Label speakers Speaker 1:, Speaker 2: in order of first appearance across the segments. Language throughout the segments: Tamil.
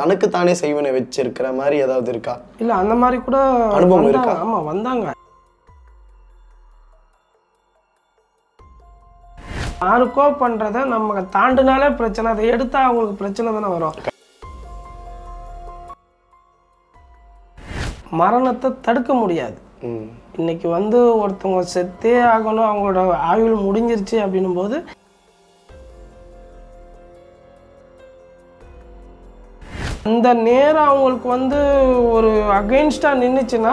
Speaker 1: தனக்கு தானே செய்வனை வச்சிருக்கிற மாதிரி ஏதாவது இருக்கா?
Speaker 2: இல்லை அந்த மாதிரி கூட
Speaker 1: அனுபவம் இருக்கா?
Speaker 2: ஆமாம் வந்தாங்க. யாருக்கோ பண்ணுறத நம்ம தாண்டினாலே பிரச்சனை. அதை எடுத்தா அவங்களுக்கு பிரச்சனை தானே வரும். மரணத்தை தடுக்க முடியாது. இன்னைக்கு வந்து ஒருத்தவங்க செத்தே ஆகணும். அவங்களோட ஆயுள் முடிஞ்சிருச்சு அப்படின்னும் போது இந்த நேரம் அவங்களுக்கு வந்து ஒரு அகெயின்ஸ்டாக நின்றுச்சுன்னா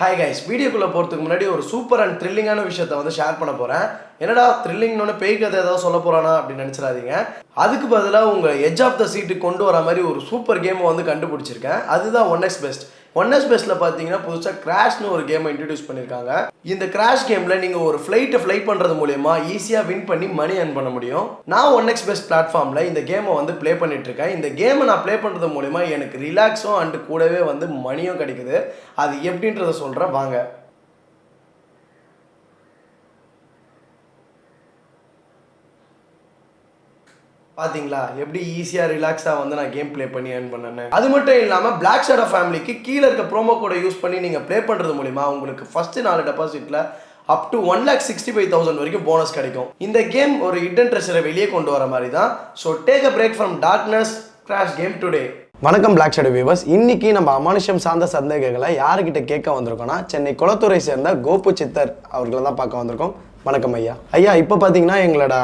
Speaker 1: ஹாய் கைஸ் வீடியோக்குள்ளே போகிறதுக்கு முன்னாடி ஒரு சூப்பர் அண்ட் த்ரில்லிங்கான விஷயத்தை வந்து ஷேர் பண்ண போகிறேன் என்னடா த்ரில்லிங்னு பேய் கதை ஏதாவது சொல்ல போகிறானா அப்படின்னு நினச்சிடாதீங்க. அதுக்கு பதிலாக உங்கள் எஜ் ஆஃப் த சீட்டு கொண்டு வர மாதிரி ஒரு சூப்பர் கேமை வந்து கண்டுபிடிச்சிருக்கேன். அதுதான் ஒன் எக்ஸ் பெஸ்ட் ஒன் எஸ் பார்த்தீங்கன்னா புதுசாக கிராஷ்னு ஒரு கேமை இன்ட்ரடியூஸ் பண்ணியிருக்காங்க இந்த கிராஷ் கேமில் நீங்கள் ஒரு ஃப்ளைட்டை ஃப்ளை பண்ணுறது மூலயமா ஈஸியாக வின் பண்ணி மணி ஏர்ன் பண்ண முடியும். நான் ஒன் எக்ஸ் பெஸ்ட் பிளாட்ஃபார்மில் இந்த கேமை வந்து ப்ளே பண்ணிட்டு இருக்கேன். இந்த கேமை நான் ப்ளே பண்ணுறது மூலயமா எனக்கு ரிலாக்ஸும் அண்டு கூடவே வந்து மணியும் கிடைக்குது. அது எப்படின்றத சொல்கிறேன் வாங்க. பாத்தீங்களா? எப்படி ஈஸியாக ரிலாக்ஸாக வந்து நான் கேம் ப்ளே பண்ணி ஏர்ன் பண்ணேன்னு. அது மட்டும் இல்லாமல் பிளாக் ஷேடோ ஃபேமிலிக்கு கீழே இருக்க ப்ரோமோ கோடை யூஸ் பண்ணி நீங்கள் ப்ளே பண்ணுறது மூலிமா உங்களுக்கு ஃபஸ்ட்டு நாலு டெபாசிட்டில் up to one lakh sixty five thousand வரைக்கும் போனஸ் கிடைக்கும். இந்த கேம் ஒரு ஹிடன் ட்ரெஷரை வெளியே கொண்டு வர மாதிரி தான். So take a break from darkness crash game today வணக்கம் பிளாக் ஷேடோ வியூவர்ஸ் இன்னைக்கு நம்ம அமானுஷம் சார்ந்த சந்தேகங்களை யாருக்கிட்ட கேட்க வந்திருக்கோம்னா சென்னை குளத்துறை சேர்ந்த கோபு சித்தர் அவர்களை தான் பார்க்க வந்திருக்கோம். வணக்கம் ஐயா. ஐயா இப்போ பார்த்தீங்கன்னா எங்களோட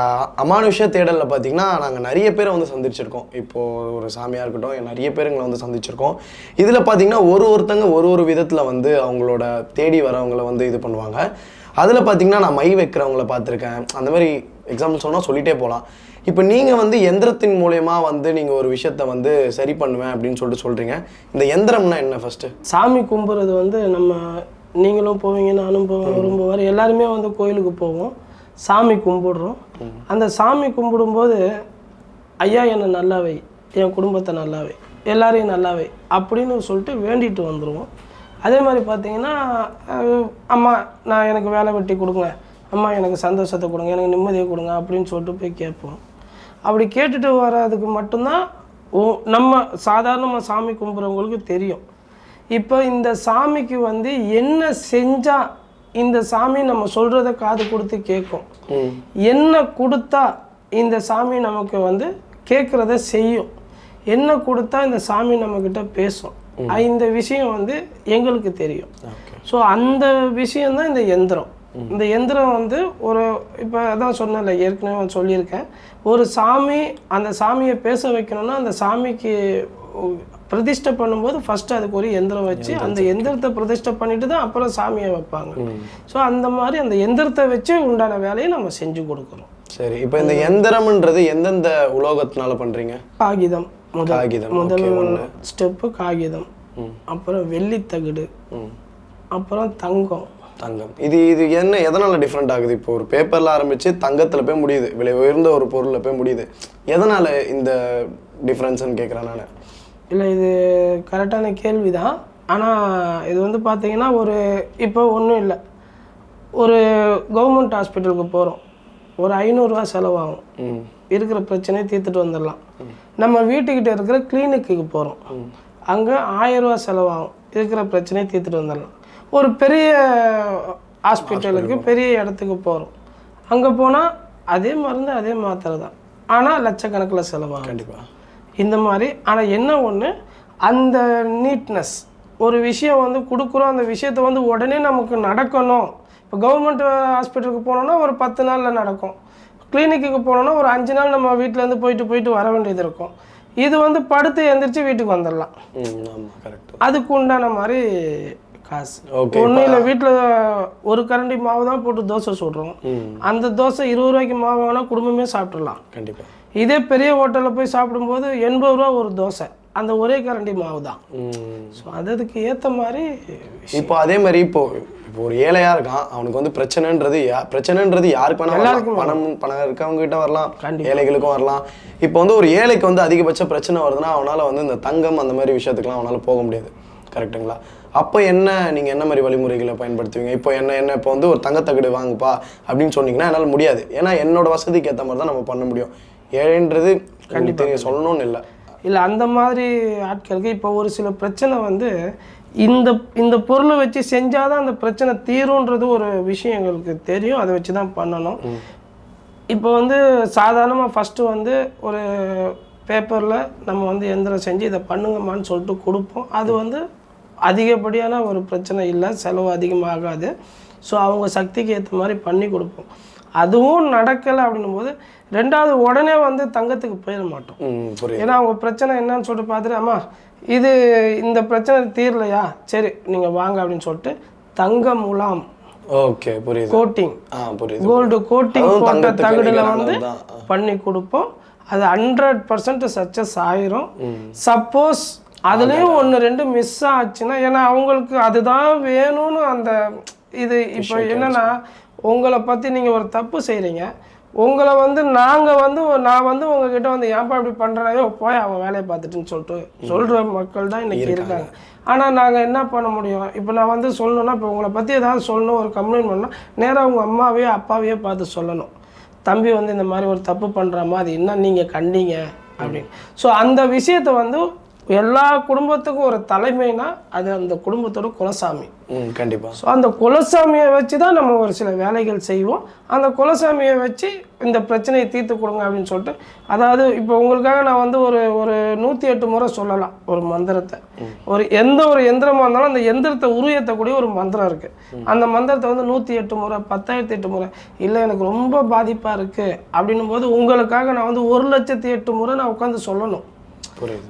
Speaker 1: அமானுஷ தேடலில் பார்த்தீங்கன்னா நாங்கள் நிறைய பேரை வந்து சந்திச்சிருக்கோம். இப்போது ஒரு சாமியாக இருக்கட்டும் நிறைய பேர் எங்களை வந்து சந்திச்சிருக்கோம். இதில் பார்த்தீங்கன்னா ஒரு ஒருத்தங்க ஒரு ஒரு விதத்தில் வந்து அவங்களோட தேடி வரவங்களை வந்து இது பண்ணுவாங்க. அதில் பார்த்தீங்கன்னா நான் மை வைக்கிறவங்கள பார்த்துருக்கேன். அந்த மாதிரி எக்ஸாம்பிள் சொன்னால் சொல்லிகிட்டே போகலாம் இப்போ நீங்கள் வந்து எந்திரத்தின் மூலயமா வந்து நீங்கள் ஒரு விஷயத்த வந்து சரி பண்ணுவேன் அப்படின்னு சொல்லிட்டு சொல்கிறீங்க இந்த எந்திரம்னா என்ன ஃபஸ்ட்டு
Speaker 2: சாமி கும்பிட்றது வந்து நம்ம நீங்களும் போவீங்க நானும் போவேன் அவரும் போவார். எல்லாருமே வந்து கோயிலுக்கு போவோம். சாமி கும்பிடுறோம். அந்த சாமி கும்பிடும்போது ஐயா என்னை நல்லா வை. என் குடும்பத்தை நல்லா வை. எல்லாரையும் நல்லா வை. அப்படின்னு சொல்லிட்டு வேண்டிட்டு வந்துடுவோம் அதே மாதிரி பார்த்தீங்கன்னா அம்மா நான் எனக்கு வேலை வெட்டி கொடுங்க. அம்மா எனக்கு சந்தோஷத்தை கொடுங்க. எனக்கு நிம்மதியை கொடுங்க. அப்படின்னு சொல்லிட்டு போய் கேட்போம். அப்படி கேட்டுட்டு வர்றதுக்கு மட்டும்தான் ஓ நம்ம சாதாரணமாக சாமி கும்பிட்றவங்களுக்கு தெரியும். இப்போ இந்த சாமிக்கு வந்து என்ன செஞ்சா இந்த சாமி நம்ம சொல்கிறத காது கொடுத்து கேட்கும் என்ன கொடுத்தா இந்த சாமி நமக்கு வந்து கேட்குறத செய்யும். என்ன கொடுத்தா இந்த சாமி நம்மக்கிட்ட பேசும். இந்த விஷயம் வந்து எங்களுக்கு தெரியும். ஸோ அந்த விஷயம்தான் இந்த எந்திரம். இந்த எந்திரம் வந்து ஒரு இப்போ அதான் சொன்னேன்ல ஏற்கனவே சொல்லியிருக்கேன். ஒரு சாமி அந்த சாமியை பேச வைக்கணும்னா அந்த சாமிக்கு பிரதிஷ்டை பண்ணும்போது ஃபர்ஸ்ட் அதுக்கு ஒரு எந்திரம் வச்சு அந்த எந்திரத்தை பிரதிஷ்டை பண்ணிட்டு தான் அப்புறம் சாமியை வைப்பாங்க. ஸோ அந்த மாதிரி அந்த எந்திரத்தை வச்சு உண்டான வேலையை நம்ம செஞ்சு கொடுக்குறோம்.
Speaker 1: சரி இப்போ இந்த எந்திரம்ன்றது எந்தெந்த உலோகத்தினால பண்ணுறீங்க
Speaker 2: காகிதம் முதல்.
Speaker 1: காகிதம்.
Speaker 2: முதல் ஸ்டெப்பு காகிதம். அப்புறம் வெள்ளித்தகடு. அப்புறம் தங்கம்.
Speaker 1: தங்கம். இது இது என்ன எதனால் டிஃப்ரெண்ட் ஆகுது? இப்போ ஒரு பேப்பரில் ஆரம்பித்து தங்கத்தில் போய் முடியுது. விலை உயர்ந்த ஒரு பொருளில் போய் முடியுது. எதனால் இந்த டிஃப்ரென்ஸ்னு கேட்குறேன் நான்.
Speaker 2: இல்லை இது கரெக்டான கேள்வி தான் ஆனால் இது வந்து பார்த்தீங்கன்னா ஒரு இப்போ ஒன்றும் இல்லை. ஒரு கவர்மெண்ட் ஹாஸ்பிட்டலுக்கு போகிறோம் ஒரு ஐநூறுரூவா செலவாகும். இருக்கிற பிரச்சனையை தீர்த்துட்டு வந்துடலாம். நம்ம வீட்டுக்கிட்ட இருக்கிற கிளினிக்குக்கு போகிறோம் அங்கே ஆயிரரூவா செலவாகும். இருக்கிற பிரச்சனையை தீர்த்துட்டு வந்துடலாம். ஒரு பெரிய ஹாஸ்பிட்டலுக்கு பெரிய இடத்துக்கு போகிறோம் அங்கே போனால் அதே மருந்து அதே மாத்திரை தான். ஆனால் லட்சக்கணக்கில் செலவாகும்.
Speaker 1: கண்டிப்பாக
Speaker 2: இந்த மாதிரி. ஆனால் என்ன ஒன்று அந்த நீட்னஸ் ஒரு விஷயம் வந்து கொடுக்குறோம். அந்த விஷயத்தை வந்து உடனே நமக்கு நடக்கணும். இப்போ கவர்மெண்ட் ஹாஸ்பிட்டலுக்கு போனோம்னா ஒரு பத்து நாளில் நடக்கும். கிளினிக்குக்கு போனோம்னா ஒரு அஞ்சு நாள் நம்ம வீட்டிலேருந்து போயிட்டு போயிட்டு வர வேண்டியது இருக்கும். இது வந்து படுத்து எந்திரிச்சு வீட்டுக்கு வந்துடலாம். அதுக்கு உண்டான மாதிரி காசு. ஒன்றும் இல்லை வீட்டில் ஒரு கரண்டி மாவு தான் போட்டு தோசை சுடுறோம். அந்த தோசை இருபது ரூபாய்க்கு மாவு வேணால் குடும்பமே சாப்பிட்றலாம்
Speaker 1: கண்டிப்பாக
Speaker 2: இதே பெரிய ஹோட்டலில் போய் சாப்பிடும்போது எண்பது ரூபா ஒரு தோசை. அந்த ஒரே கரண்டி மாவு தான் ஸோ அதுக்கு ஏற்ற மாதிரி
Speaker 1: இப்போ அதே மாதிரி இப்போ இப்போ ஒரு ஏழையா இருக்கான் அவனுக்கு வந்து பிரச்சனைன்றது யா- பிரச்சனைன்றது யாருக்கு வேணா வரலாம். பணம் பணம் இருக்கவங்க கிட்ட வரலாம். ஏழைகளுக்கும் வரலாம். இப்போ வந்து ஒரு ஏழைக்கு வந்து அதிகபட்ச பிரச்சனை வருதுன்னா அவனால வந்து இந்த தங்கம் அந்த மாதிரி விஷயத்துக்குலாம் அவனால போக முடியாது. கரெக்ட்டுங்களா? அப்போ என்ன நீங்கள் என்ன மாதிரி வழிமுறைகளை பயன்படுத்துவீங்க? இப்போ என்ன என்ன இப்போ வந்து ஒரு தங்கத்தகடு வாங்குப்பா அப்படின்னு சொன்னீங்கன்னா என்னால் முடியாது. ஏன்னா என்னோட வசதிக்கு ஏற்ற மாதிரி தான் நம்ம பண்ண முடியும். ஏழைன்றது கண்டிப்பாக சொல்லணும்னு இல்லை.
Speaker 2: இல்லை அந்த மாதிரி ஆட்களுக்கு இப்போ ஒரு சில பிரச்சனை வந்து இந்த இந்த பொருளை வச்சு செஞ்சால் தான் அந்த பிரச்சனை தீரும்ன்றது ஒரு விஷயம் எங்களுக்கு தெரியும். அதை வச்சு தான் பண்ணணும் இப்போ வந்து சாதாரணமாக ஃபஸ்ட்டு வந்து ஒரு பேப்பரில் நம்ம வந்து எந்திரம் செஞ்சு இதை பண்ணுங்கம்மான்னு சொல்லிட்டு கொடுப்போம். அது வந்து அதிகப்படியான ஒரு பிரச்சனை இல்லை. செலவு அதிகமாகாது. ஸோ அவங்க சக்திக்கு ஏற்ற மாதிரி பண்ணி கொடுப்போம். அதுவும் நடக்கலை அப்படின்னும் போது ரெண்டாவது உடனே வந்து தங்கத்துக்கு போயிட மாட்டோம். ஏன்னா அவங்க பிரச்சனை என்னன்னு சொல்லிட்டு பார்த்துட்டு அம்மா இது இந்த பிரச்சனை தீரலையா? சரி நீங்கள் வாங்க அப்படின்னு சொல்லிட்டு தங்க முலாம்
Speaker 1: ஓகே புரியுது.
Speaker 2: கோட்டிங்.
Speaker 1: புரியுது.
Speaker 2: கோல்டு கோட்டிங் போட்ட தகடுல வந்து. பண்ணி கொடுப்போம். அது ஹண்ட்ரட் பர்சன்ட் சக்ஸஸ் ஆயிரும். சப்போஸ் அதுலேயும் ஒன்று ரெண்டு மிஸ் ஆச்சுன்னா ஏன்னா அவங்களுக்கு அதுதான் வேணும்னு அந்த இது. இப்போ என்னன்னா உங்களை பற்றி நீங்கள் ஒரு தப்பு செய்கிறீங்க உங்களை வந்து நாங்கள் வந்து நான் வந்து உங்ககிட்ட வந்து ஏன்பா இப்படி பண்ணுறாயோ போய் அவன் வேலையை பார்த்துட்டுன்னு சொல்லிட்டு சொல்கிற மக்கள் தான் இன்னைக்கு இருக்காங்க. ஆனால் நாங்கள் என்ன பண்ண முடியும்? இப்போ நான் வந்து சொல்லணும்னா இப்போ உங்களை பற்றி ஏதாவது சொல்லணும் ஒரு கம்ப்ளைண்ட் பண்ணால் நேராக உங்கள் அம்மாவையோ அப்பாவையோ பார்த்து சொல்லணும். தம்பி வந்து இந்த மாதிரி ஒரு தப்பு பண்ணுறாமா அது என்ன நீங்கள் கண்டீங்க? அப்படின்னு. ஸோ அந்த விஷயத்தை வந்து எல்லா குடும்பத்துக்கும் ஒரு தலைமைனா அது அந்த குடும்பத்தோட குலசாமி.
Speaker 1: கண்டிப்பாக
Speaker 2: ஸோ அந்த குலசாமியை வச்சு தான் நம்ம ஒரு சில வேலைகள் செய்வோம். அந்த குலசாமியை வச்சு இந்த பிரச்சனையை தீர்த்து கொடுங்க அப்படின்னு சொல்லிட்டு அதாவது இப்போ உங்களுக்காக நான் வந்து ஒரு ஒரு நூற்றி எட்டு முறை சொல்லலாம் ஒரு மந்திரத்தை. ஒரு எந்த ஒரு எந்திரமாக இருந்தாலும் அந்த எந்திரத்தை உருவேற்றக்கூடிய ஒரு மந்திரம் இருக்குது அந்த மந்திரத்தை வந்து நூற்றி எட்டு முறை பத்தாயிரத்தி எட்டு முறை இல்லை எனக்கு ரொம்ப பாதிப்பாக இருக்குது அப்படின்னும் போது உங்களுக்காக நான் வந்து ஒரு லட்சத்தி எட்டு முறை நான் உட்காந்து சொல்லணும்.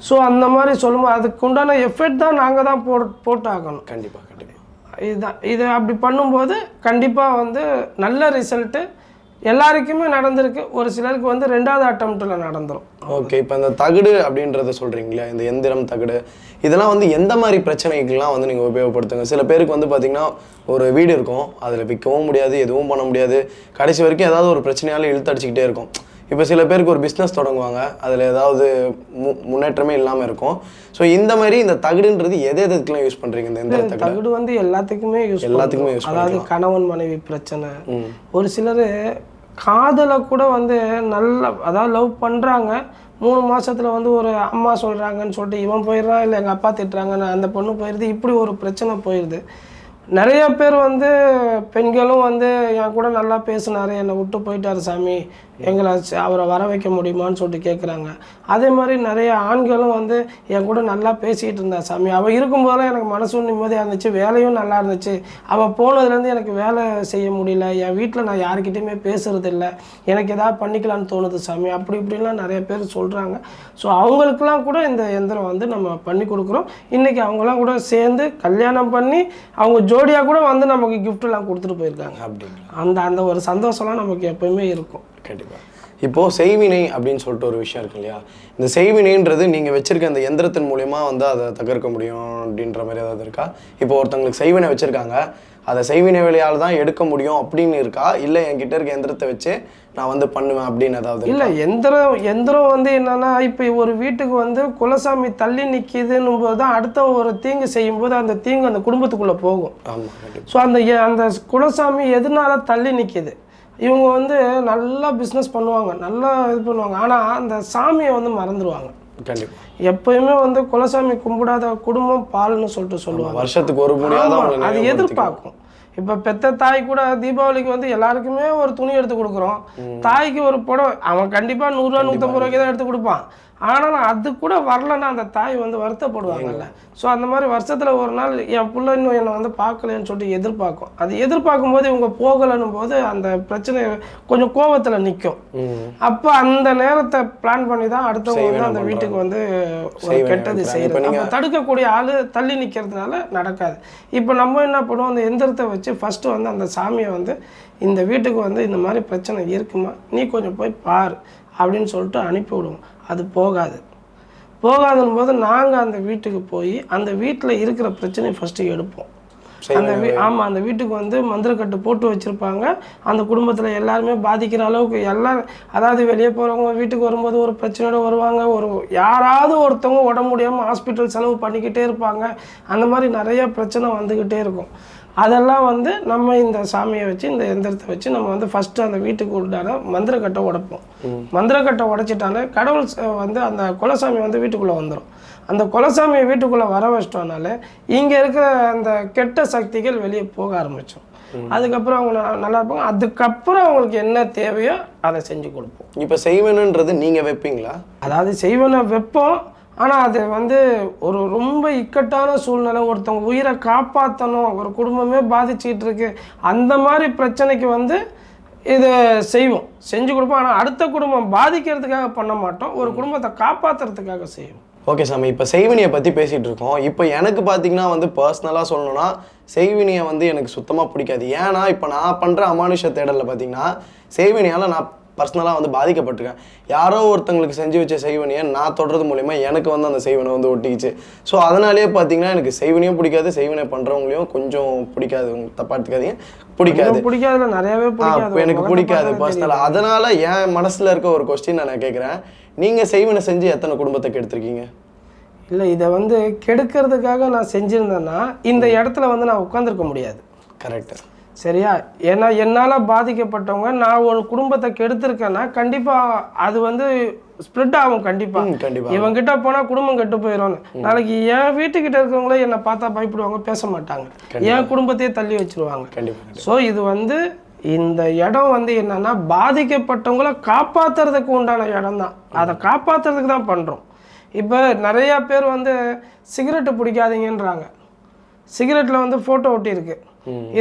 Speaker 2: ஸோ அந்த மாதிரி சொல்லும்போது அதுக்கு உண்டான எஃபெக்ட் தான் நாங்கள் தான் போட் போட்டாகணும்.
Speaker 1: கண்டிப்பாக கண்டிப்பாக
Speaker 2: இதுதான் இது அப்படி பண்ணும்போது கண்டிப்பாக வந்து நல்ல ரிசல்ட்டு எல்லாருக்குமே நடந்திருக்கு. ஒரு சிலருக்கு வந்து ரெண்டாவது அட்டம்ப்டில் நடந்துரும்.
Speaker 1: ஓகே இப்போ இந்த தகடு அப்படின்றத சொல்கிறீங்களா இந்த எந்திரம் தகடு இதெல்லாம் வந்து எந்த மாதிரி பிரச்சனைக்கெல்லாம் வந்து நீங்கள் உபயோகப்படுத்துங்க? சில பேருக்கு வந்து பார்த்தீங்கன்னா ஒரு வீடு இருக்கும் அதில் விற்கவும் முடியாது எதுவும் பண்ண முடியாது. கடைசி வரைக்கும் ஏதாவது ஒரு பிரச்சனையால இழுத்தடிச்சிக்கிட்டே இருக்கும். இப்போ சில பேருக்கு ஒரு பிஸ்னஸ் தொடங்குவாங்க. அதில் ஏதாவது மு முன்னேற்றமே இல்லாமல் இருக்கும். ஸோ இந்த மாதிரி இந்த தகடுன்றது எது எதுக்கெல்லாம் யூஸ் பண்ணுறீங்க இந்த எந்திர தகடு?
Speaker 2: வந்து எல்லாத்துக்குமே யூஸ்
Speaker 1: எல்லாத்துக்குமே use
Speaker 2: அதாவது கணவன் மனைவி பிரச்சனை. ஒரு சிலர் காதலை கூட வந்து நல்ல அதாவது லவ் பண்ணுறாங்க மூணு மாசத்துல வந்து ஒரு அம்மா சொல்கிறாங்கன்னு சொல்லிட்டு இவன் போயிடுறான் இல்லை எங்கள் அப்பா திட்டுறாங்கன்னு அந்த பொண்ணு போயிடுது. இப்படி ஒரு பிரச்சனை போயிடுது. நிறைய பேர் வந்து பெண்களும் வந்து என் கூட நல்லா பேசினாரு என்னை விட்டு போயிட்டாரு சாமி. எங்களை அவரை வர வைக்க முடியுமான்னு சொல்லிட்டு கேட்குறாங்க அதே மாதிரி நிறைய ஆண்களும் வந்து என் கூட நல்லா பேசிகிட்டு இருந்தா சாமி. அவள் இருக்கும்போதெல்லாம் எனக்கு மனசும் நிம்மதியாக இருந்துச்சு வேலையும் நல்லா இருந்துச்சு. அவள் போனதுலேருந்து எனக்கு வேலை செய்ய முடியல. என் வீட்டில் நான் யாருக்கிட்டையுமே பேசுறது இல்லை எனக்கு எதாவது பண்ணிக்கலாம்னு தோணுது சாமி. அப்படி இப்படின்லாம் நிறைய பேர் சொல்கிறாங்க ஸோ அவங்களுக்குலாம் கூட இந்த எந்திரம் வந்து நம்ம பண்ணி கொடுக்குறோம். இன்றைக்கி அவங்களாம் கூட சேர்ந்து கல்யாணம் பண்ணி அவங்க ஜோடியாக கூட வந்து நமக்கு கிஃப்ட்லாம் கொடுத்துட்டு போயிருக்காங்க.
Speaker 1: அப்படிங்களா?
Speaker 2: அந்த அந்த ஒரு சந்தோஷம்லாம் நமக்கு எப்பவுமே இருக்கும்.
Speaker 1: கண்டிப்பாக இப்போது செய்வினை அப்படின்னு சொல்லிட்டு ஒரு விஷயம் இருக்கு இல்லையா? இந்த செய்வினைன்றது நீங்கள் வச்சிருக்க அந்த எந்திரத்தின் மூலியமா வந்து அதை தகர்க்க முடியும் அப்படின்ற மாதிரி ஏதாவது இருக்கா? இப்போ ஒருத்தவங்களுக்கு செய்வினை வச்சுருக்காங்க. அதை செய்வினை வேலையால் தான் எடுக்க முடியும் அப்படின்னு இருக்கா? இல்லை என்கிட்ட இருக்க எந்திரத்தை வச்சு நான் வந்து பண்ணுவேன் அப்படின்னு ஏதாவது இருக்கா?
Speaker 2: இல்லை எந்திரம் எந்திரம் வந்து என்னன்னா இப்போ ஒரு வீட்டுக்கு வந்து குலசாமி தள்ளி நிற்கிதுன்னும் போது தான் அடுத்த ஒரு தீங்கு செய்யும்போது அந்த தீங்கு அந்த குடும்பத்துக்குள்ளே போகும்.
Speaker 1: ஆமாம்
Speaker 2: ஸோ அந்த அந்த குலசாமி எதனால தள்ளி நிற்கிது இவங்க வந்து நல்லா பிஸ்னஸ் பண்ணுவாங்க நல்லா இது பண்ணுவாங்க. ஆனால் அந்த சாமியை வந்து மறந்துடுவாங்க
Speaker 1: கண்டிப்பாக
Speaker 2: எப்பயுமே வந்து குலசாமி கும்பிடாத குடும்பம் பால்னு சொல்லிட்டு சொல்லுவாங்க.
Speaker 1: வருஷத்துக்கு ஒரு முடியாத
Speaker 2: அது. எதிர்பார்க்கும். இப்போ பெத்த தாய் கூட தீபாவளிக்கு வந்து எல்லாருக்குமே ஒரு துணி எடுத்து கொடுக்குறோம். தாய்க்கு ஒரு புடவை அவன் கண்டிப்பாக நூறுரூவா நூற்றம்பது ரூபாய்க்கு தான் எடுத்து கொடுப்பான். ஆனாலும் அது கூட வரலன்னா அந்த தாய் வந்து வருத்தப்படுவாங்கல்ல. ஸோ அந்த மாதிரி வருஷத்தில் ஒரு நாள் என் பிள்ளை இன்னும் என்னை வந்து பார்க்கலன்னு சொல்லிட்டு எதிர்பார்க்கும். அது எதிர்பார்க்கும் போது இவங்க போகலைன்னும் போது அந்த பிரச்சனை கொஞ்சம் கோவத்தில் நிற்கும் அப்போ அந்த நேரத்தை பிளான் பண்ணி தான் அடுத்தவங்க வந்து அந்த வீட்டுக்கு வந்து ஒரு கெட்டது. செய்யறது. அப்போ தடுக்கக்கூடிய ஆள் தள்ளி நிற்கிறதுனால நடக்காது. இப்போ நம்ம என்ன பண்ணுவோம்? அந்த எந்திரத்தை வச்சு ஃபஸ்ட்டு வந்து அந்த சாமியை வந்து இந்த வீட்டுக்கு வந்து இந்த மாதிரி பிரச்சனை இருக்குமா? நீ கொஞ்சம் போய் பார் அப்படின்னு சொல்லிட்டு அனுப்பி விடுவோம். அது போகாது. போகாதுன்னு போது நாங்கள் அந்த வீட்டுக்கு போய் அந்த வீட்டில் இருக்கிற பிரச்சனையை ஃபஸ்ட்டு எடுப்போம். அந்த வீ ஆமாம் அந்த வீட்டுக்கு வந்து மந்திரக்கட்டு போட்டு வச்சுருப்பாங்க. அந்த குடும்பத்தில் எல்லாருமே பாதிக்கிற அளவுக்கு எல்லாம் அதாவது வெளியே போகிறவங்க வீட்டுக்கு வரும்போது ஒரு பிரச்சனையோட வருவாங்க. ஒரு யாராவது ஒருத்தவங்க உடம்பு முடியாமல் ஹாஸ்பிட்டல் செலவு பண்ணிக்கிட்டே இருப்பாங்க. அந்த மாதிரி நிறைய பிரச்சனை வந்துக்கிட்டே இருக்கும். அதெல்லாம் வந்து நம்ம இந்த சாமியை வச்சு இந்த எந்திரத்தை வச்சு நம்ம வந்து ஃபஸ்ட்டு அந்த வீட்டுக்கு உண்டான மந்திரக்கட்டை உடைப்போம். மந்திரக்கட்டை உடைச்சிட்டாலே கடவுள் வந்து அந்த குலசாமி வந்து வீட்டுக்குள்ளே வந்துடும் அந்த குலசாமியை வீட்டுக்குள்ளே வர வச்சிட்டோம்னாலே இங்கே இருக்கிற அந்த கெட்ட சக்திகள் வெளியே போக ஆரம்பிச்சோம் அதுக்கப்புறம் அவங்க நல்லா இருப்பாங்க. அதுக்கப்புறம் அவங்களுக்கு என்ன தேவையோ அதை செஞ்சு கொடுப்போம்.
Speaker 1: இப்போ செய்வனுன்றது நீங்க வைப்பீங்களா?
Speaker 2: அதாவது செய்வனை வைப்போம் ஆனால் அது வந்து ஒரு ரொம்ப இக்கட்டான சூழ்நிலை. ஒருத்தவங்க உயிரை காப்பாற்றணும் ஒரு குடும்பமே பாதிச்சுக்கிட்டு இருக்கு. அந்த மாதிரி பிரச்சனைக்கு வந்து இதை செய்வோம். செஞ்சு கொடுப்போம். ஆனால் அடுத்த குடும்பம் பாதிக்கிறதுக்காக பண்ண மாட்டோம். ஒரு குடும்பத்தை காப்பாற்றுறதுக்காக செய்வோம்.
Speaker 1: ஓகே சாமி. இப்போ செய்வினியை பற்றி பேசிகிட்டு இருக்கோம். இப்போ எனக்கு பார்த்தீங்கன்னா வந்து பர்சனலாக சொல்லணும்னா செய்வினியை வந்து எனக்கு சுத்தமாக பிடிக்காது. ஏன்னா இப்போ நான் பண்ணுற அமானுஷ தேடலில் பார்த்தீங்கன்னா செய்வினியால் நான் பர்சனலாக வந்து பாதிக்கப்பட்டிருக்கேன். யாரோ ஒருத்தங்களுக்கு செஞ்சு வச்ச செய்வனியை நான் தொடர்றது மூலிமா எனக்கு வந்து அந்த செய்வனை வந்து ஒட்டிக்கிச்சு. ஸோ அதனாலேயே பார்த்தீங்கன்னா எனக்கு செய்வனையும் பிடிக்காது செய்வனை பண்ணுறவங்களையும் கொஞ்சம் பிடிக்காது. தப்பா எடுத்துக்காதீங்க. பிடிக்காது.
Speaker 2: எனக்கு பிடிக்காதுல நிறையவே பிடிக்காது.
Speaker 1: இப்போ எனக்கு பிடிக்காது பர்சனலாக அதனால என் மனசுல இருக்க ஒரு கொஸ்டின் நான் கேட்குறேன் நீங்க செய்வனை செஞ்சு எத்தனை குடும்பத்தை கெடுத்திருக்கீங்க?
Speaker 2: இல்லை இதை வந்து கெடுக்கிறதுக்காக நான் செஞ்சுருந்தேன்னா இந்த இடத்துல வந்து நான் உட்காந்துருக்க முடியாது.
Speaker 1: கரெக்ட்
Speaker 2: சரியா? ஏன்னா என்னால் பாதிக்கப்பட்டவங்க நான் ஒரு குடும்பத்தை கெடுத்திருக்கேன்னா கண்டிப்பாக அது வந்து ஸ்ப்ளிட் ஆகும் கண்டிப்பாக
Speaker 1: கண்டிப்பா.
Speaker 2: இவங்கிட்ட போனால் குடும்பம் கெட்டு போயிடும்னு நாளைக்கு என் வீட்டுக்கிட்ட இருக்கவங்களே என்னை பார்த்தா பயப்படுவாங்க பேச மாட்டாங்க. என் குடும்பத்தையே தள்ளி வச்சிருவாங்க.
Speaker 1: கண்டிப்பா
Speaker 2: ஸோ இது வந்து இந்த இடம் வந்து என்னன்னா பாதிக்கப்பட்டவங்கள காப்பாத்துறதுக்கு உண்டான இடம் தான். அதை காப்பாத்துறதுக்கு தான் பண்ணுறோம் இப்போ நிறையா பேர் வந்து சிகரெட்டு பிடிக்காதீங்கன்றாங்க. சிகரெட்டில் வந்து ஃபோட்டோ ஒட்டியிருக்கு.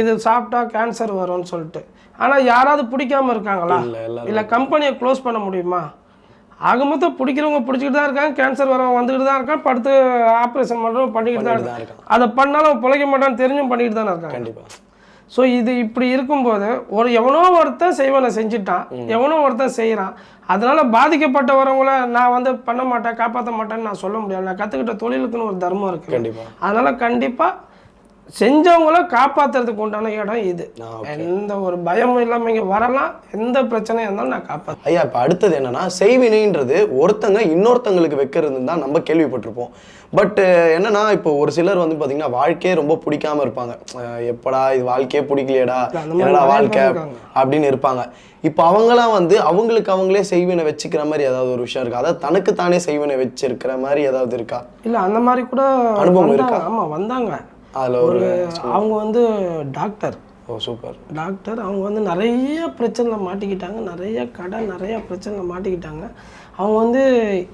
Speaker 2: இது சாப்பிட்டா கேன்சர் வரும்னு சொல்லிட்டு. ஆனால் யாராவது பிடிக்காம இருக்காங்களா?
Speaker 1: இல்ல
Speaker 2: கம்பெனியை க்ளோஸ் பண்ண முடியுமா? ஆக மொத்தம் பிடிக்கிறவங்க பிடிச்சிக்கிட்டு தான் இருக்காங்க. கேன்சர் வரவங்க வந்துக்கிட்டு தான் இருக்கான். படுத்து ஆப்ரேஷன் பண்ணுறவங்க பண்ணிக்கிட்டு தான் இருக்காங்க அதை பண்ணாலும் பிழைக்க மாட்டான்னு தெரிஞ்சும் பண்ணிக்கிட்டு தானே இருக்காங்க
Speaker 1: கண்டிப்பா.
Speaker 2: ஸோ இது இப்படி இருக்கும்போது ஒரு எவனோ ஒருத்தன் செய்வனை செஞ்சுட்டான். எவனோ ஒருத்தன் செய்கிறான் அதனால பாதிக்கப்பட்டவரவங்கள நான் வந்து பண்ண மாட்டேன் காப்பாற்ற மாட்டேன்னு நான் சொல்ல முடியாது. நான் கற்றுக்கிட்ட தொழிலுக்குன்னு ஒரு தர்மம் இருக்கு.
Speaker 1: கண்டிப்பா.
Speaker 2: அதனால கண்டிப்பாக செஞ்சவங்கள காப்பாற்றுறதுக்கு உண்டான இடம் இது. எந்த ஒரு பயமும் இல்லாமல் இங்கே வரலாம். எந்த பிரச்சனையும் இருந்தாலும் நான் காப்பாற்ற
Speaker 1: ஐயா இப்போ அடுத்தது என்னன்னா செய்வினைன்றது ஒருத்தங்க இன்னொருத்தங்களுக்கு வைக்கிறது தான் நம்ம கேள்விப்பட்டிருப்போம். பட் என்னன்னா இப்போ ஒரு சிலர் வந்து பாத்தீங்கன்னா வாழ்க்கையே ரொம்ப பிடிக்காம இருப்பாங்க. எப்படா இது வாழ்க்கையே பிடிக்கலையேடா என்னடா வாழ்க்கை. அப்படின்னு இருப்பாங்க. இப்போ அவங்களாம் வந்து அவங்களுக்கு அவங்களே செய்வினை வச்சுக்கிற மாதிரி ஏதாவது ஒரு விஷயம் இருக்கா? அதாவது தனக்கு தானே செய்வினை வச்சிருக்கிற மாதிரி ஏதாவது இருக்கா?
Speaker 2: இல்லை அந்த மாதிரி கூட
Speaker 1: அனுபவம் இருக்கா?
Speaker 2: ஆமாம் வந்தாங்க.
Speaker 1: அதுல ஒரு
Speaker 2: அவங்க வந்து டாக்டர்.
Speaker 1: ஓ சூப்பர்.
Speaker 2: டாக்டர். அவங்க வந்து நிறைய பிரச்சனையில் மாட்டிக்கிட்டாங்க. நிறைய கடன் நிறைய பிரச்சனையில் மாட்டிக்கிட்டாங்க. அவங்க வந்து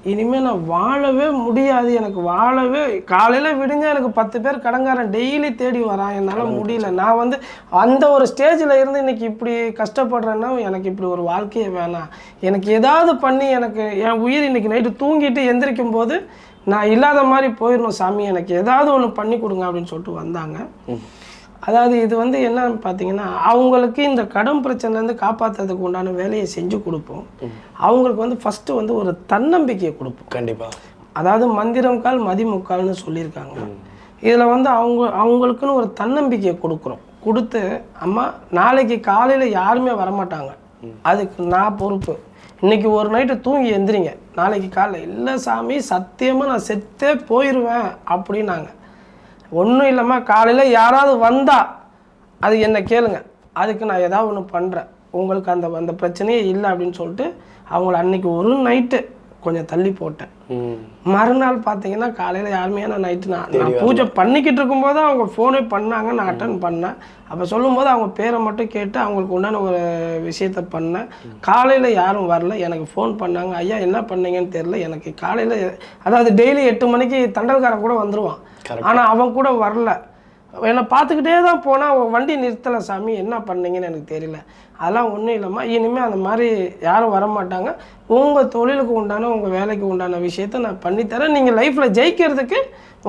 Speaker 2: இனிமேல் நான் வாழவே முடியாது. எனக்கு வாழவே காலையில் விடிஞ்சா எனக்கு பத்து பேர் கடங்காரன் டெய்லி தேடி வரான் என்னால் முடியல. நான் வந்து அந்த ஒரு ஸ்டேஜில் இருந்து இன்னைக்கு இப்படி கஷ்டப்படுறேன்னா எனக்கு இப்படி ஒரு வாழ்க்கையே வேணாம். எனக்கு ஏதாவது பண்ணி எனக்கு என் உயிர் இன்னைக்கு நைட்டு தூங்கிட்டு எந்திரிக்கும் போது நான் இல்லாத மாதிரி போயிடணும் சாமி எனக்கு ஏதாவது ஒன்று பண்ணி கொடுங்க அப்படின்னு சொல்லிட்டு வந்தாங்க. அதாவது இது வந்து என்னன்னு பார்த்தீங்கன்னா அவங்களுக்கு இந்த கடன் பிரச்சனைலேருந்து காப்பாற்றுறதுக்கு உண்டான வேலையை செஞ்சு கொடுப்போம். அவங்களுக்கு வந்து ஃபஸ்ட்டு வந்து ஒரு தன்னம்பிக்கையை கொடுப்போம்.
Speaker 1: கண்டிப்பா.
Speaker 2: அதாவது மந்திரம் கால் மதிமுக்கால்னு சொல்லியிருக்காங்க. இதில் வந்து அவங்க அவங்களுக்குன்னு ஒரு தன்னம்பிக்கையை கொடுக்குறோம். கொடுத்து அம்மா நாளைக்கு காலையில் யாருமே வரமாட்டாங்க. அதுக்கு நான் பொறுப்பு. இன்னைக்கு ஒரு நைட்டு தூங்கி எந்திரிங்க. நாளைக்கு காலைல இல்லை சாமி சத்தியமாக நான் செத்தே போயிடுவேன் அப்படின்னாங்க. ஒன்றும் இல்லைம்மா காலையில் யாராவது வந்தா அது என்னை கேளுங்க. அதுக்கு நான் ஏதாவது ஒன்று பண்ணுறேன் உங்களுக்கு அந்த அந்த பிரச்சனையே இல்லை அப்படின்னு சொல்லிட்டு அவங்கள அன்னைக்கு ஒரு நைட்டு கொஞ்சம் தள்ளி போட்டேன். மறுநாள் பார்த்தீங்கன்னா காலையில் யாருமே நான் நைட்டு நான் நான் பூஜை பண்ணிக்கிட்டு இருக்கும்போது அவங்க ஃபோனே பண்ணாங்க நான் அட்டன் பண்ணேன். அப்போ சொல்லும்போது அவங்க பேரை மட்டும் கேட்டு அவங்களுக்கு உண்டான ஒரு விஷயத்த பண்ணேன். காலையில் யாரும் வரல. எனக்கு ஃபோன் பண்ணாங்க. ஐயா என்ன பண்ணீங்கன்னு தெரில எனக்கு காலையில் அதாவது டெய்லி எட்டு மணிக்கு தண்டல்காரன் கூட வந்துடுவான் ஆனால் அவன் கூட வரல. என்னை பார்த்துக்கிட்டே தான் போனால் வண்டி நிறுத்தலை சாமி என்ன பண்ணீங்கன்னு எனக்கு தெரியல. அதெல்லாம் ஒன்றும் இல்லைம்மா. இனிமேல் அந்த மாதிரி யாரும் வர மாட்டாங்க உங்கள் தொழிலுக்கு உண்டான உங்கள் வேலைக்கு உண்டான விஷயத்த நான் பண்ணித்தரேன். நீங்கள் லைஃப்பில் ஜெயிக்கிறதுக்கு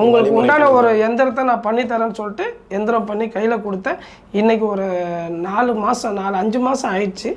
Speaker 2: உங்களுக்கு உண்டான ஒரு எந்திரத்தை நான் பண்ணித்தரேன்னு சொல்லிட்டு எந்திரம் பண்ணி கையில் கொடுத்தேன். இன்னைக்கு ஒரு நாலு மாதம் நாலு அஞ்சு மாதம் ஆயிடுச்சு.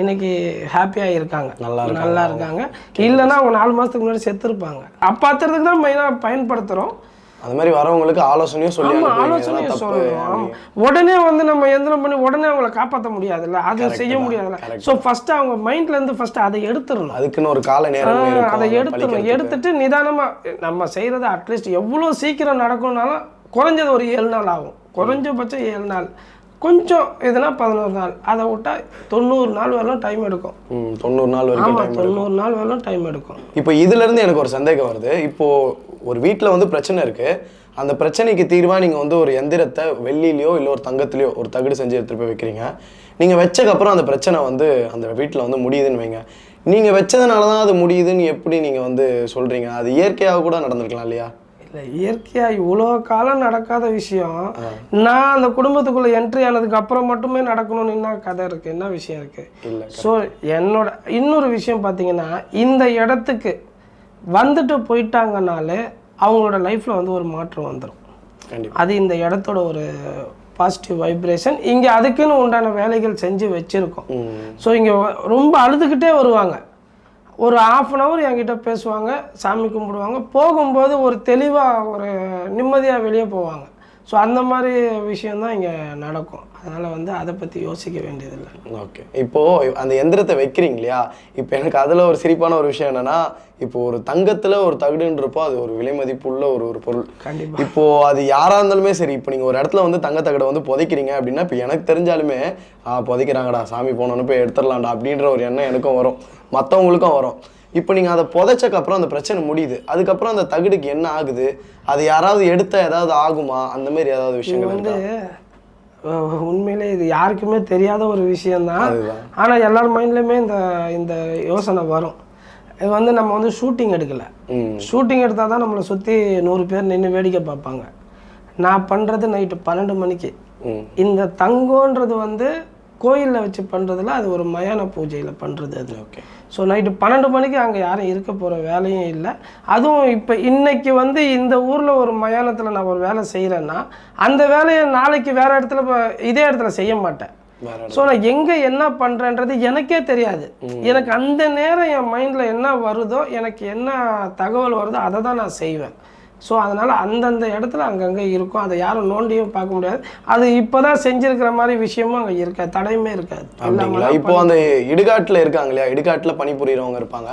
Speaker 2: இன்னைக்கு ஹாப்பியாக இருக்காங்க.
Speaker 1: நல்லா இருக்காங்க.
Speaker 2: நல்லா இருக்காங்க. இல்லைன்னா அவங்க நாலு மாதத்துக்கு முன்னாடி செத்துருப்பாங்க. அப்பாத்துறதுக்கு தான் மெயினாக பயன்படுத்துகிறோம்
Speaker 1: அந்த மாதிரி வரவங்களுக்கு ஆலோசனையும் சொல்லி
Speaker 2: ஆமா
Speaker 1: அனுப்புவீங்க.
Speaker 2: ஆலோசனையை
Speaker 1: இதெல்லாம் தப்பு
Speaker 2: சொல்லணும் உடனே வந்து நம்ம எந்திரம் பண்ணி உடனே அவங்கள காப்பாற்ற முடியாதுல்ல? அது செய்ய முடியாதுல்ல? ஸோ ஃபர்ஸ்ட் அவங்க மைண்ட்ல இருந்து ஃபர்ஸ்ட் அதை எடுத்துடணும்.
Speaker 1: அதுக்குன்னு ஒரு கால நேரம்
Speaker 2: அதை எடுத்துடணும். எடுத்துட்டு நிதானமா நம்ம செய்யறது அட்லீஸ்ட் எவ்வளோ சீக்கிரம் நடக்கும்னாலும் குறைஞ்சது ஒரு ஏழு நாள் ஆகும். குறைஞ்சபட்சம் ஏழு நாள். கொஞ்சம் எதுனா பதினோரு நாள். அதை விட்டா தொண்ணூறு நாள் வரலும் டைம் எடுக்கும்.
Speaker 1: தொண்ணூறு நாள் வரைக்கும்
Speaker 2: தொண்ணூறு நாள் வரலும் டைம் எடுக்கும்.
Speaker 1: இப்போ இதுல இருந்து எனக்கு ஒரு சந்தேகம் வருது. இப்போ ஒரு வீட்ல வந்து பிரச்சனை இருக்கு. அந்த பிரச்சனைக்கு தீர்வா நீங்க வந்து ஒரு எந்திரத்தை வெள்ளிலையோ இல்ல ஒரு தங்கத்திலயோ ஒரு தகடு செஞ்சு எடுத்துட்டு போய் வைக்கிறீங்க. நீங்க வச்சக்கப்புறம் அந்த பிரச்சனை வந்து அந்த வீட்ல வந்து முடியுதுன்னு வைங்க. நீங்க வச்சதுனால தான் அது முடியுதுன்னு எப்படி நீங்க வந்து சொல்றீங்க? அது இயற்கையாக கூட நடந்திருக்கலாம் இல்லையா?
Speaker 2: இல்லை இயற்கையாக இவ்வளோ காலம் நடக்காத விஷயம். நான் அந்த குடும்பத்துக்குள்ளே என்ட்ரி ஆனதுக்கு அப்புறம் மட்டுமே நடக்கணும்னு என்ன கதை இருக்குது என்ன விஷயம் இருக்குது
Speaker 1: இல்ல
Speaker 2: ஸோ என்னோட இன்னொரு விஷயம் பார்த்தீங்கன்னா இந்த இடத்துக்கு வந்துட்டு போயிட்டாங்கனாலே அவங்களோட லைஃப்பில் வந்து ஒரு மாற்றம் வந்துடும் அது இந்த இடத்தோட ஒரு பாசிட்டிவ் வைப்ரேஷன் இங்கே அதுக்குன்னு உண்டான வேலைகள் செஞ்சு வச்சுருக்கோம். ஸோ இங்கே ரொம்ப அழுதுகிட்டே வருவாங்க. ஒரு ஆஃப் அன் ஹவர் என்கிட்ட பேசுவாங்க சாமி கும்பிடுவாங்க. போகும்போது ஒரு தெளிவாக ஒரு நிம்மதியாக வெளியே போவாங்க. ஸோ அந்த மாதிரி விஷயந்தான் இங்கே நடக்கும். அதனால் வந்து அதை பற்றி யோசிக்க வேண்டியதில்லை.
Speaker 1: ஓகே இப்போ அந்த எந்திரத்தை வைக்கிறீங்க இல்லையா இப்போ எனக்கு அதுல ஒரு சிரிப்பான ஒரு விஷயம் என்னன்னா இப்போ ஒரு தங்கத்துல ஒரு தகடுன்றப்போ அது ஒரு விலை மதிப்புள்ள ஒரு ஒரு பொருள்.
Speaker 2: கண்டிப்பாக
Speaker 1: இப்போ அது யாரா இருந்தாலுமே சரி இப்போ நீங்க ஒரு இடத்துல வந்து தங்க தகடை வந்து புதைக்கிறீங்க அப்படின்னா இப்போ எனக்கு தெரிஞ்சாலுமே புதைக்கிறாங்கடா சாமி போனோன்னு போய் எடுத்துடலாம்டா அப்படின்ற ஒரு எண்ணம் எனக்கும் வரும். மற்றவங்களுக்கும் வரும். இப்போ நீங்கள் அதை புதைச்சக்கு அப்புறம் அந்த பிரச்சனை முடியுது. அதுக்கப்புறம் அந்த தகடுக்கு என்ன ஆகுது? அது யாராவது எடுத்தா ஏதாவது ஆகுமா? அந்த மாதிரி ஏதாவது விஷயங்கள்
Speaker 2: வந்து உண்மையிலே இது யாருக்குமே தெரியாத ஒரு விஷயந்தான். ஆனால் எல்லார் மைண்ட்லேயுமே இந்த இந்த யோசனை வரும். இது வந்து நம்ம வந்து ஷூட்டிங் எடுக்கலை. ஷூட்டிங் எடுத்தால் தான் நம்மளை சுற்றி நூறு பேர் நின்று வேடிக்கை பார்ப்பாங்க. நான் பண்ணுறது நைட்டு பன்னெண்டு மணிக்கு. இந்த தங்கம்ன்றது வந்து கோயிலில் வச்சு பண்ணுறதுல அது ஒரு மயான பூஜையில் பண்ணுறது அது.
Speaker 1: ஓகே
Speaker 2: ஸோ நைட்டு பன்னெண்டு மணிக்கு அங்கே யாரும் இருக்க போகிற வேலையும் இல்லை. அதுவும் இப்போ இன்னைக்கு வந்து இந்த ஊரில் ஒரு மயானத்தில் நான் ஒரு வேலை செய்கிறேன்னா அந்த வேலையை நாளைக்கு வேறு இடத்துல இப்ப இதே இடத்துல செய்ய மாட்டேன். ஸோ நான் எங்கே என்ன பண்ணுறேன்றது எனக்கே தெரியாது. எனக்கு அந்த நேரம் என் மைண்டில் என்ன வருதோ எனக்கு என்ன தகவல் வருதோ அதை தான் நான் செய்வேன். ஸோ அதனால் அந்தந்த இடத்துல அங்கங்கே இருக்கும். அதை யாரும் நோண்டியும் பார்க்க முடியாது. அது இப்போ தான் செஞ்சுருக்கிற மாதிரி விஷயமும் அங்கே இருக்காது தடையுமே இருக்காது.
Speaker 1: அப்படிங்களா? இப்போ அந்த இடுகாட்டில் இருக்காங்க இல்லையா? இடுகாட்டில் பணிபுரியறவங்க இருப்பாங்க.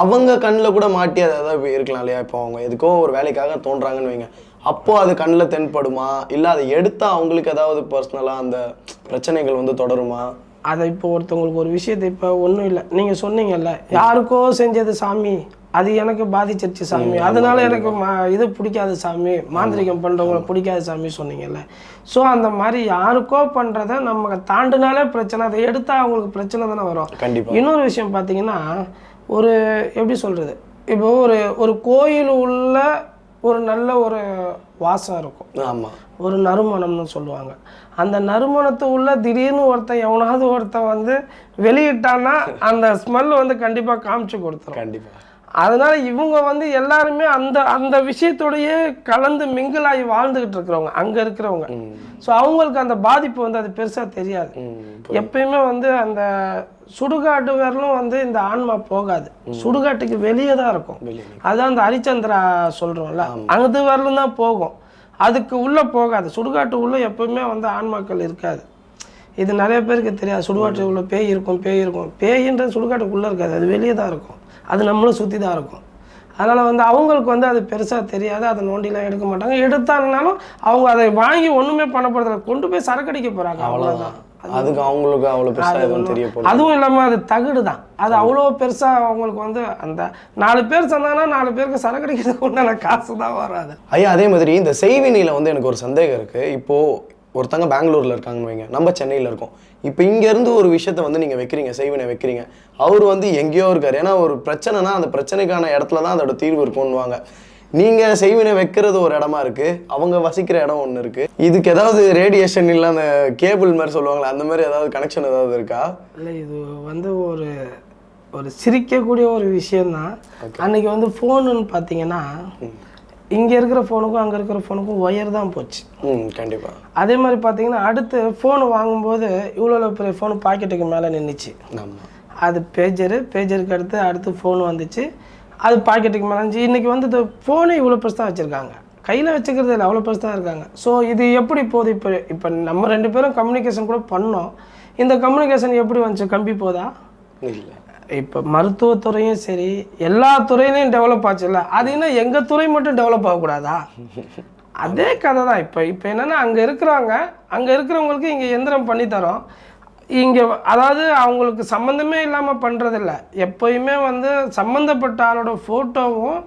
Speaker 1: அவங்க கண்ணில் கூட மாட்டி அதாவது இருக்கலாம் இல்லையா? இப்போ அவங்க எதுக்கோ ஒரு வேலைக்காக தோன்றாங்கன்னு வைங்க. அப்போ அது கண்ணில் தென்படுமா? இல்லை அதை எடுத்தா அவங்களுக்கு ஏதாவது பர்சனலாக அந்த பிரச்சனைகள் வந்து தொடருமா?
Speaker 2: அதை இப்போ ஒருத்தவங்களுக்கு ஒரு விஷயத்தை இப்போ ஒன்றும் இல்லை. நீங்கள் சொன்னீங்கல்ல யாருக்கோ செஞ்சது சாமி. அது எனக்கு பாதிச்சிருச்சு சாமி. அதனால எனக்கு மா இது பிடிக்காது சாமி. மாந்திரிகம் பண்ணுறவங்கள பிடிக்காது சாமி சொன்னீங்கல்ல. ஸோ அந்த மாதிரி யாருக்கோ பண்ணுறத நம்ம தாண்டினாலே பிரச்சனை. அதை எடுத்தால் அவங்களுக்கு பிரச்சனை தானே வரும். இன்னொரு விஷயம் பார்த்தீங்கன்னா ஒரு எப்படி சொல்கிறது இப்போ ஒரு ஒரு கோயில் உள்ள ஒரு நல்ல ஒரு வாசம் இருக்கும்.
Speaker 1: ஆமா.
Speaker 2: ஒரு நறுமணம்னு சொல்லுவாங்க. அந்த நறுமணத்து உள்ள திடீர்னு ஒருத்தன் எவனாவது ஒருத்தன் வந்து வெளியிட்டான்னா அந்த ஸ்மெல் வந்து கண்டிப்பாக காமிச்சு கொடுத்துரும்.
Speaker 1: கண்டிப்பா.
Speaker 2: அதனால இவங்க வந்து எல்லாருமே அந்த அந்த விஷயத்தோடயே கலந்து மிங்கிள் ஆகி வாழ்ந்துகிட்டு இருக்கிறவங்க அங்கே இருக்கிறவங்க. ஸோ அவங்களுக்கு அந்த பாதிப்பு வந்து அது பெருசாக தெரியாது. எப்பயுமே வந்து அந்த சுடுகாட்டு வரலும் வந்து இந்த ஆன்மா போகாது. சுடுகாட்டுக்கு வெளியே தான் இருக்கும். அதுதான் அந்த ஹரிச்சந்திரா சொல்கிறோம்ல அது வரலும் தான் போகும். அதுக்கு உள்ளே போகாது. சுடுகாட்டு உள்ளே எப்பவுமே வந்து ஆன்மாக்கள் இருக்காது. இது நிறைய பேருக்கு தெரியாது. சுடுகாட்டு உள்ள பேய் இருக்கும் பேய் இருக்கும். பேயின்றது சுடுகாட்டுக்குள்ளே இருக்காது. அது வெளியே தான் இருக்கும். அது நம்மளும் சுற்றி தான் இருக்கும். அதனால் வந்து அவங்களுக்கு வந்து அது பெருசாக தெரியாது. அதை நோண்டிலாம் எடுக்க மாட்டாங்க. எடுத்தாங்கனாலும் அவங்க அதை வாங்கி ஒன்றுமே பண்ண போகிறதில்ல கொண்டு போய் சரக்கடிக்க போகிறாங்க அவ்வளோதான்
Speaker 1: அதுக்கு அவங்களுக்கு அவ்வளோ பெருசாக எதுவும் தெரிய
Speaker 2: அதுவும் இல்லாமல் அது தகுடு தான். அது அவ்வளோ பெருசாக அவங்களுக்கு வந்து அந்த நாலு பேர் சொன்னாங்கன்னா நாலு பேருக்கு சரக்கடிக்கிறதுக்கு உண்டான காசு தான் வராது.
Speaker 1: ஐயா அதே மாதிரி இந்த செய்வினியில் வந்து எனக்கு ஒரு சந்தேகம் இருக்குது இப்போது ஒருத்தங்க பெங்களூரில் இருக்காங்கன்னு வைங்க. நம்ம சென்னையில் இருக்கோம். இப்போ இங்கேருந்து ஒரு விஷயத்த வந்து நீங்கள் வைக்கிறீங்க செய்வினை வைக்கிறீங்க. அவர் வந்து எங்கேயோ இருக்கார். ஏன்னா ஒரு பிரச்சனைனா அந்த பிரச்சனைக்கான இடத்துல தான் அதோட தீர்வு இருக்கும்னுவாங்க நீங்கள் செய்வினை வைக்கிறது ஒரு இடமா இருக்குது அவங்க வசிக்கிற இடம் ஒன்று இருக்குது இதுக்கு ஏதாவது ரேடியேஷன் இல்லை அந்த கேபிள் மாதிரி சொல்லுவாங்களே அந்த மாதிரி ஏதாவது கனெக்ஷன் ஏதாவது இருக்கா?
Speaker 2: இல்லை இது வந்து ஒரு ஒரு சிரிக்கக்கூடிய ஒரு விஷயம்தான். அன்னைக்கு வந்து ஃபோனுன்னு பார்த்தீங்கன்னா இங்கே இருக்கிற ஃபோனுக்கும் அங்கே இருக்கிற ஃபோனுக்கும் ஒயர் தான் போச்சு.
Speaker 1: ம் கண்டிப்பாக
Speaker 2: அதே மாதிரி பார்த்தீங்கன்னா அடுத்து ஃபோனு வாங்கும்போது இவ்வளோ பெரிய ஃபோன் பாக்கெட்டுக்கு மேலே நின்றுச்சு அது பேஜரு பேஜருக்கு அடுத்து அடுத்து ஃபோன் வந்துச்சு. அது பாக்கெட்டுக்கு மேலே இருந்துச்சு இன்றைக்கி வந்து இந்த ஃபோனே இவ்வளோ பெருசு தான் வச்சுருக்காங்க. கையில் வச்சுக்கிறது இல்லை அவ்வளோ பேர் தான் இருக்காங்க. ஸோ இது எப்படி போகுது? இப்போ இப்போ நம்ம ரெண்டு பேரும் கம்யூனிகேஷன் கூட பண்ணோம். இந்த கம்யூனிகேஷன் எப்படி வந்துச்சு? கம்பி போதா?
Speaker 1: இல்லை.
Speaker 2: இப்போ மருத்துவத்துறையும் சரி எல்லா துறையிலையும் டெவலப் ஆச்சுல்ல? அது இன்னும் எங்கள் துறை மட்டும் டெவலப் ஆகக்கூடாதா? அதே கதை தான் இப்போ இப்போ என்னென்னா அங்கே இருக்கிறவங்க அங்கே இருக்கிறவங்களுக்கு இங்கே எந்திரம் பண்ணித்தரோம் இங்கே அதாவது அவங்களுக்கு சம்மந்தமே இல்லாமல் பண்ணுறதில்ல எப்பயுமே வந்து சம்மந்தப்பட்ட ஆளோட ஃபோட்டோவும்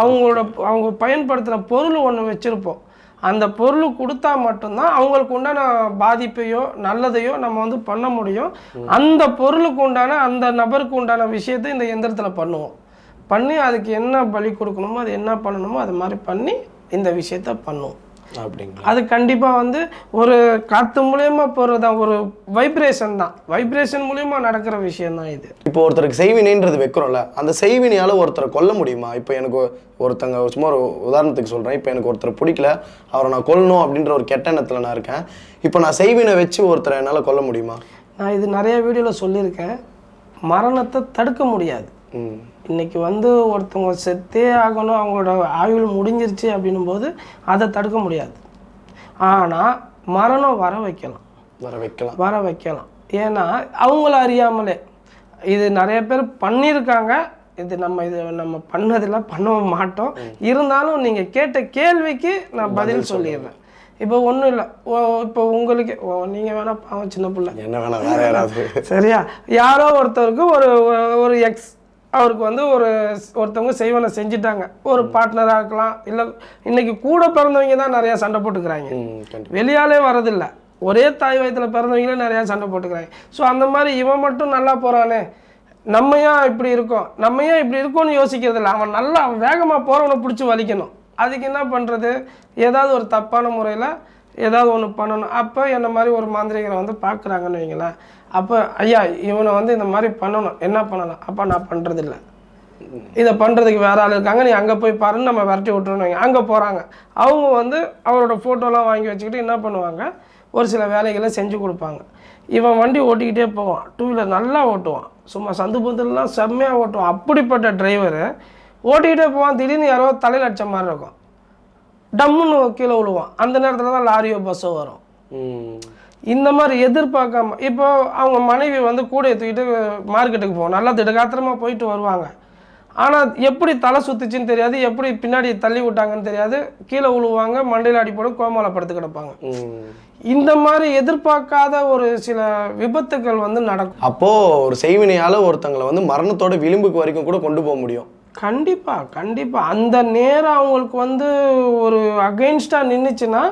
Speaker 2: அவங்களோட அவங்க பயன்படுத்துகிற பொருள் ஒன்று வச்சுருப்போம். அந்த பொருள் கொடுத்தா மட்டும்தான் அவங்களுக்கு உண்டான பாதிப்பையோ நல்லதையோ நம்ம வந்து பண்ண முடியும். அந்த பொருளுக்கு உண்டான அந்த நபருக்கு உண்டான விஷயத்தை இந்த எந்திரத்தில் பண்ணுவோம். பண்ணி அதுக்கு என்ன பலி கொடுக்கணுமோ அது என்ன பண்ணணுமோ அது மாதிரி பண்ணி இந்த விஷயத்த பண்ணுவோம்.
Speaker 1: அப்படிங்களா?
Speaker 2: அது கண்டிப்பாக வந்து ஒரு காற்று மூலியமாக போகிறதா ஒரு வைப்ரேஷன் தான். வைப்ரேஷன் மூலியமா நடக்கிற விஷயம் தான் இது.
Speaker 1: இப்போ ஒருத்தருக்கு செய்வினைன்றது வைக்கிறோம்ல அந்த செய்வினையால் ஒருத்தரை கொல்ல முடியுமா? இப்போ எனக்கு ஒருத்தங்க சும்மா ஒரு உதாரணத்துக்கு சொல்கிறேன் இப்போ எனக்கு ஒருத்தரை பிடிக்கல அவரை நான் கொல்லணும் அப்படின்ற ஒரு கெட்ட எண்ணத்தில் நான் இருக்கேன். இப்போ நான் செய்வினை வச்சு ஒருத்தரை என்னால் கொல்ல முடியுமா?
Speaker 2: நான் இது நிறைய வீடியோவில் சொல்லியிருக்கேன். மரணத்தை தடுக்க முடியாது.
Speaker 1: ம்
Speaker 2: இன்னைக்கு வந்து ஒருத்தவங்க செத்தே ஆகணும் அவங்களோட ஆயுள் முடிஞ்சிருச்சு அப்படின்னும் போது அதை தடுக்க முடியாது. ஆனால் மரணம் வர வைக்கலாம்.
Speaker 1: வர வைக்கலாம்.
Speaker 2: வர வைக்கலாம். ஏன்னா அவங்கள அறியாமலே. இது நிறைய பேர் பண்ணியிருக்காங்க. இது நம்ம இது நம்ம பண்ணதில்லை பண்ணவும் மாட்டோம். இருந்தாலும் நீங்கள் கேட்ட கேள்விக்கு நான் பதில் சொல்லிடுறேன். இப்போ ஒன்றும் இல்லை. இப்போ உங்களுக்கு ஓ நீங்கள் வேணா பாவம் சின்ன பிள்ளை.
Speaker 1: என்ன வேணா வேற யாராவது.
Speaker 2: சரியா? யாரோ ஒருத்தருக்கு ஒரு ஒரு எக்ஸ் அவருக்கு வந்து ஒரு ஒருத்தவங்க செய்வனை செஞ்சுட்டாங்க. ஒரு பார்ட்னராக இருக்கலாம் இல்லை இன்னைக்கு கூட பிறந்தவங்க தான் நிறையா சண்டை போட்டுக்கிறாங்க. வெளியாலே வரதில்லை. ஒரே தாய் வயத்தில் பிறந்தவங்களே நிறையா சண்டை போட்டுக்கிறாங்க. ஸோ அந்த மாதிரி இவன் மட்டும் நல்லா போகிறானே நம்ம ஏன் இப்படி இருக்கோம்? நம்ம ஏன் இப்படி இருக்கோம்னு யோசிக்கிறது இல்லை. அவன் நல்லா அவன் வேகமாக போகிறவனை பிடிச்சி வலிக்கணும். அதுக்கு என்ன பண்ணுறது ஏதாவது ஒரு தப்பான முறையில் ஏதாவது ஒன்று பண்ணணும். அப்போ என்ன மாதிரி ஒரு மாந்திரிகரை வந்து பார்க்குறாங்கன்னு வைங்களேன். அப்போ ஐயா இவனை வந்து இந்த மாதிரி பண்ணணும். என்ன பண்ணலாம்? அப்போ நான் பண்ணுறதில்ல இதை பண்ணுறதுக்கு வேற ஆள் இருக்காங்க. நீ அங்கே போய் பாருன்னு நம்ம விரட்டி விட்டுருணும் அங்கே போகிறாங்க அவங்க வந்து அவரோட ஃபோட்டோலாம் வாங்கி வச்சுக்கிட்டு என்ன பண்ணுவாங்க? ஒரு சில வேலைகளை செஞ்சு கொடுப்பாங்க. இவன் வண்டி ஓட்டிக்கிட்டே போவான். டூ வீலர் நல்லா ஓட்டுவான். சும்மா சந்து பந்தல்லாம் செம்மையாக ஓட்டுவான். அப்படிப்பட்ட டிரைவரு ஓட்டிக்கிட்டே போவான். திடீர்னு யாரோ தலையில் அடித்த மாதிரி இருக்கும். டம்முன்னு கீழே விழுவான். அந்த நேரத்தில் தான் லாரியோ பஸ்ஸோ வரும். இந்த மாதிரி எதிர்பார்க்காம இப்போ அவங்க மனைவி வந்து கூடையை தூக்கிட்டு மார்க்கெட்டுக்கு போவோம் நல்லா திடகாத்திரமா போயிட்டு வருவாங்க. ஆனால் எப்படி தலை சுத்துச்சுன்னு தெரியாது எப்படி பின்னாடி தள்ளி விட்டாங்கன்னு தெரியாது. கீழே விழுவாங்க மண்டையில் அடிப்படும் கோமால படுத்து கிடப்பாங்க. இந்த மாதிரி எதிர்பார்க்காத ஒரு சில விபத்துக்கள் வந்து நடக்கும்.
Speaker 1: அப்போ ஒரு செய்வினையால ஒருத்தங்களை வந்து மரணத்தோட விளிம்புக்கு வரைக்கும் கூட கொண்டு போக முடியும்.
Speaker 2: கண்டிப்பா கண்டிப்பா. அந்த நேரம் அவங்களுக்கு வந்து ஒரு அகைன்ஸ்டா நின்றுச்சுன்னா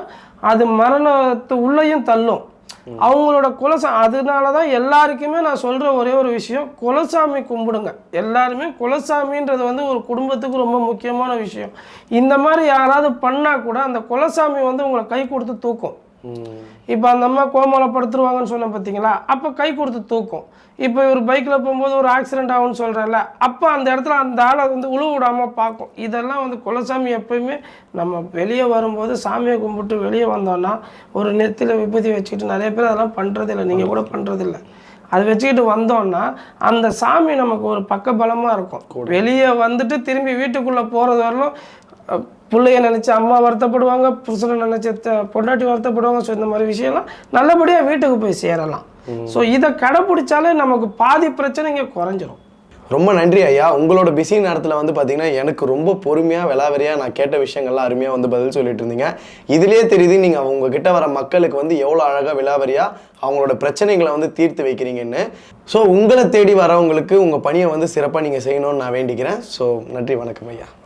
Speaker 2: அது மரணத்து உள்ளேயும் தள்ளும். அவங்களோட குலசா அதனால தான் எல்லாருக்குமே நான் சொல்கிற ஒரே ஒரு விஷயம் குலசாமி கும்பிடுங்க. எல்லாருமே குலசாமின்றது வந்து ஒரு குடும்பத்துக்கு ரொம்ப முக்கியமான விஷயம். இந்த மாதிரி யாராவது பண்ணால் கூட அந்த குலசாமி வந்து உங்களை கை கொடுத்து தூக்கும். இப்போ அந்த அம்மா கோமாளப்படுத்துருவாங்கன்னு சொன்னேன் பார்த்தீங்களா அப்போ கை கொடுத்து தூக்கும். இப்போ இவர் பைக்கில் போகும்போது ஒரு ஆக்சிடென்ட் ஆகும்னு சொல்கிறேன்ல அப்போ அந்த இடத்துல அந்த ஆளை வந்து உழுவு விடாமல் பார்க்கும். இதெல்லாம் வந்து குலசாமி எப்பயுமே நம்ம வெளியே வரும்போது சாமியை கும்பிட்டு வெளியே வந்தோம்னா ஒரு நெத்தியில் விபூதி வச்சுக்கிட்டு நிறைய பேர் அதெல்லாம் பண்ணுறதில்ல நீங்கள் கூட பண்ணுறதில்ல அது வச்சுக்கிட்டு வந்தோம்னா அந்த சாமி நமக்கு ஒரு பக்க பலமாக இருக்கும் வெளியே வந்துட்டு திரும்பி வீட்டுக்குள்ளே போகிறது வரலும் பிள்ளைய நினச்சி அம்மா வருத்தப்படுவாங்க புருஷனை நினச்சி பொண்டாட்டி வருத்தப்படுவாங்க. ஸோ இந்த மாதிரி விஷயம்லாம் நல்லபடியாக வீட்டுக்கு போய் சேரலாம். ஸோ இதை கடைப்பிடிச்சாலே நமக்கு பாதி பிரச்சனைங்க குறைஞ்சிரும்.
Speaker 1: ரொம்ப நன்றி ஐயா. உங்களோட பிஸி நேரத்தில் வந்து பார்த்தீங்கன்னா எனக்கு ரொம்ப பொறுமையாக விலாவரியாக நான் கேட்ட விஷயங்கள்லாம் அருமையாக வந்து பதில் சொல்லிட்டு இருந்தீங்க. இதுலேயே தெரியுது நீங்கள் உங்ககிட்ட வர மக்களுக்கு வந்து எவ்வளோ அழகாக விலாவரியாக அவங்களோட பிரச்சனைகளை வந்து தீர்த்து வைக்கிறீங்கன்னு. ஸோ உங்களை தேடி வரவங்களுக்கு உங்கள் பணியை வந்து சிறப்பாக நீங்கள் செய்யணும்னு நான் வேண்டிக்கிறேன். ஸோ நன்றி வணக்கம் ஐயா.